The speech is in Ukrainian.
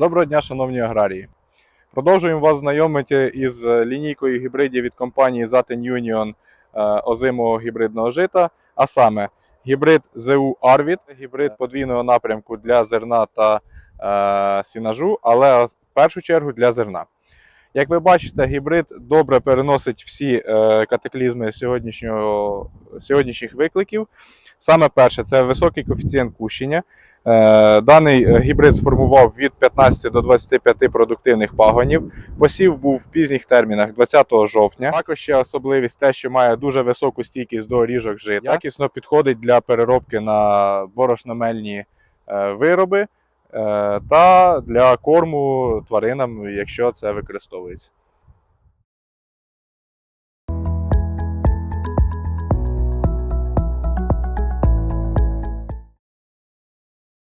Доброго дня, шановні аграрії. Продовжуємо вас знайомити із лінійкою гібридів від компанії Zaten Union е, озимого гібридного жита, а саме гібрид ZU Arvid, гібрид подвійного напрямку для зерна та е, сінажу, але в першу чергу для зерна. Як ви бачите, гібрид добре переносить всі е, катаклізми сьогоднішнього, сьогоднішніх викликів. Саме перше це високий коефіцієнт кущення. Е, Даний е, гібрид сформував від 15 до 25 продуктивних пагонів. Посів був в пізніх термінах 20 жовтня. Також ще особливість те, що має дуже високу стійкість до ріжок жита. Якісно підходить для переробки на борошномельні е, вироби та для корму тваринам, якщо це використовується.